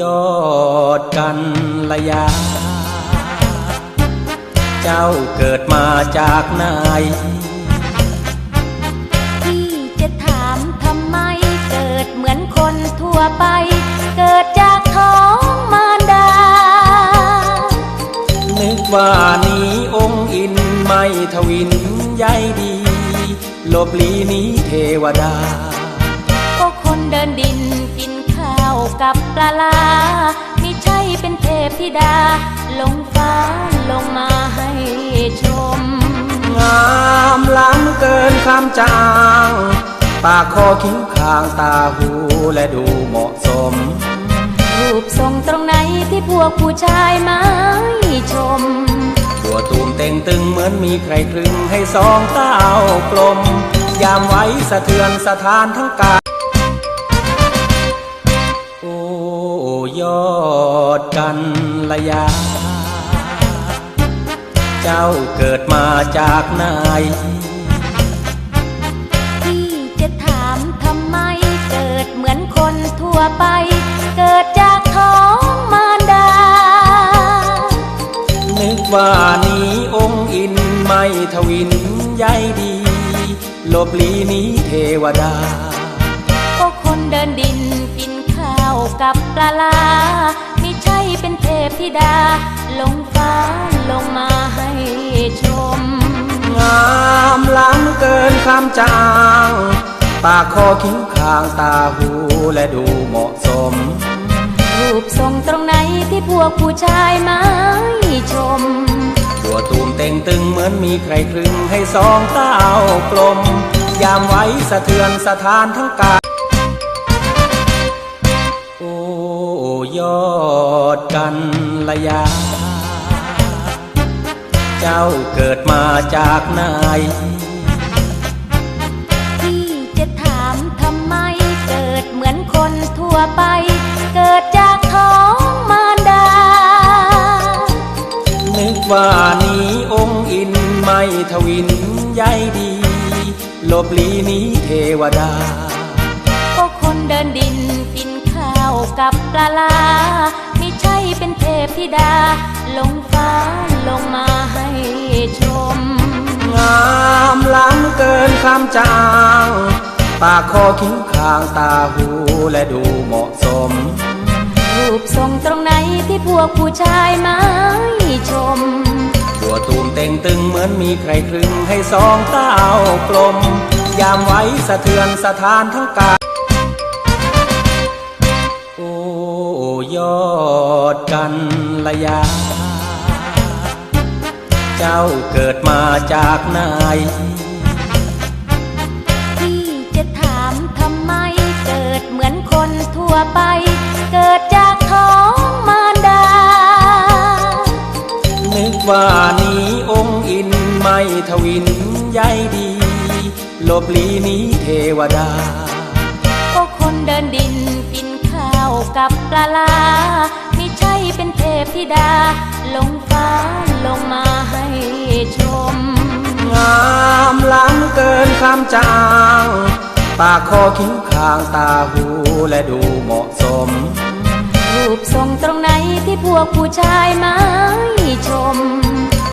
ยอดกันระยา เจ้าเกิดมาจากไหนพี่จะถามทำไมเกิดเหมือนคนทั่วไป เกิดจากท้องมารดา นึกว่านี้องค์อินไม่ทวินใยดี ลบลีหนี้เทวดา กับปลาลาไม่ใช่เป็นเทพธิดา ลงฟ้าลงมาให้ชม งามล้ำเกินคำจาง ปากคอคิ้วคางตาหูและดูเหมาะสม รูปทรงตรงไหนที่พวกผู้ชายไม่ชม ตัวตูมเต่งตึงเหมือนมีใครคลึงให้สองเต้ากลม ยามไว้สะเทือนสถานทั้งกาย ดกันระยา เจ้าเกิดมาจากไหนพี่จะถามทำไมเกิดเหมือนคนทั่วไป เกิดจากท้องมารดา นึกว่านี้องค์อินไม่ทวินใยดีลบลีหนี้เทวดา กับปลาลาไม่ใช่เป็นเทพธิดา ลงฟ้าลงมาให้ชม งามล้ำเกินคำจางปากคอคิ้วคางตาหูและดูเหมาะสม รูปทรงตรงไหนที่พวกผู้ชายไม่ชม ตัวตูมเต่งตึงเหมือนมีใครคลึงให้สองเต้ากลม ยามไว้สะเทือนสถานทั้งกาย ยอดกันระยา เจ้าเกิดมาจากไหนพี่จะถามทำไม เกิดเหมือนคนทั่วไป เกิดจากท้องมารดา นึกว่านี้องค์อินไม่ทวินใยดีลบลีหนี้เทวดา ก็คนเดินดินกินข้าว กับปลาลาไม่ใช่เป็นเทพธิดา ลงฟ้าลงมาให้ชม งามล้ำเกินคำจางปากคอคิ้วคางตาหูและดูเหมาะสม รูปทรงตรงไหนที่พวกผู้ชายไม่ชม ตัวตูมเต่งตึงเหมือนมีใครคลึงให้สองเต้ากลม ยามไว้สะเทือนสถานทั้งกาย ดกันระยา เจ้าเกิดมาจากไหนพี่จะถามทำไม เกิดเหมือนคนทั่วไป เกิดจากท้องมารดา นึกว่านี้องค์อินไม่ทวินใยดีลบลีหนี้เทวดา ก็คนเดินดินกินข้าว กับปลาลาไม่ใช่เป็นเทพธิดา ลงฟ้าลงมาให้ชม งามล้ำเกินคำจางปากคอคิ้วคางตาหูและดูเหมาะสม รูปทรงตรงไหนที่พวกผู้ชายไม่ชม